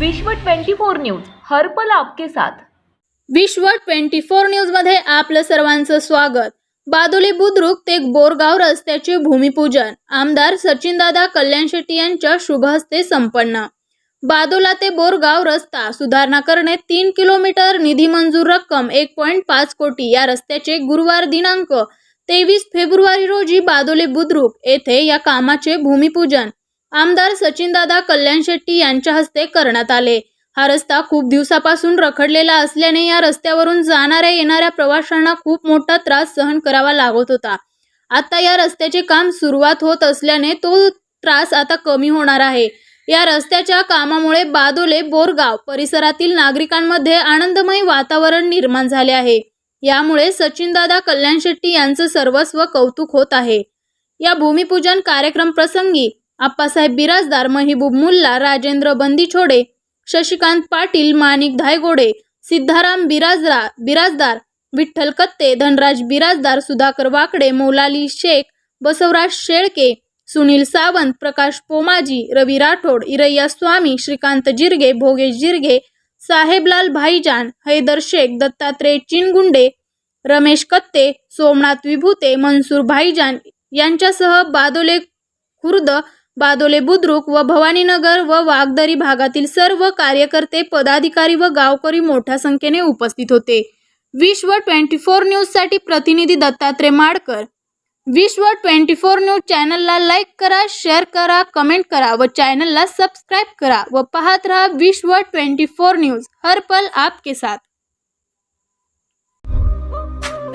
विश्व 24 न्यूज हर्पल आपके साथ. विश्व ट्वेंटी फोर न्यूजमध्ये आपलं सर्वांचं स्वागत. बादोली बुद्रुक ते बोरगाव रस्त्याचे भूमिपूजन. आमदार सचिनदादा कल्याण शेट्टी यांच्या शुभहस्ते संपन्न. बादोला ते बोरगाव रस्ता सुधारणा करणे तीन किलोमीटर निधी मंजूर रक्कम एक पॉईंट पाच कोटी या रस्त्याचे गुरुवार दिनांक तेवीस फेब्रुवारी रोजी बादोली बुद्रुक येथे या कामाचे भूमिपूजन. आमदार सचिनदादा कल्याण शेट्टी यांच्या हस्ते करण्यात आले. हा रस्ता खूप दिवसापासून रखडलेला असल्याने या रस्त्यावरून जाणाऱ्या येणाऱ्या प्रवाशांना खूप मोठा त्रास सहन करावा लागत होता. आता या रस्त्याचे काम सुरुवात होत असल्याने तो त्रास आता कमी होणार आहे. या रस्त्याच्या कामामुळे बादोले बोरगाव परिसरातील नागरिकांमध्ये आनंदमय वातावरण निर्माण झाले आहे. यामुळे सचिनदादा कल्याण शेट्टी यांचं सर्वस्व कौतुक होत आहे. या भूमिपूजन कार्यक्रम प्रसंगी आप्पासाहेब बिराजदार महिबूब मुल्ला राजेंद्र बंदीछोडे शशिकांत पाटील माणिक धायगोडे सिद्धाराम बिराजरा बिराजदार विठ्ठल कत्ते धनराज बिराजदार सुधाकर वाकडे मौलाली शेख बसवराज शेळके सुनील सावंत प्रकाश पोमाजी रवी राठोड इरय्या स्वामी श्रीकांत जिरगे भोगेश जिरगे साहेबलाल भाईजान हैदर शेख दत्तात्रय चिनगुंडे रमेश कत्ते सोमनाथ विभूते मनसूर भाईजान यांच्यासह बादोले खुर्द बादोले बुद्रुक व भवानीनगर व वागदरी भागातील सर्व कार्यकर्ते पदाधिकारी व गावकरी मोठ्या संख्येने उपस्थित होते. विश्व ट्वेंटी फोर न्यूजसाठी प्रतिनिधी Dattatray Madkar. Vishwa twenty four news चॅनलला लाईक करा शेअर करा कमेंट करा व चॅनलला सबस्क्राईब करा व पाहत राहा विश्व ट्वेंटी फोर न्यूज. हर पल आपके साथ.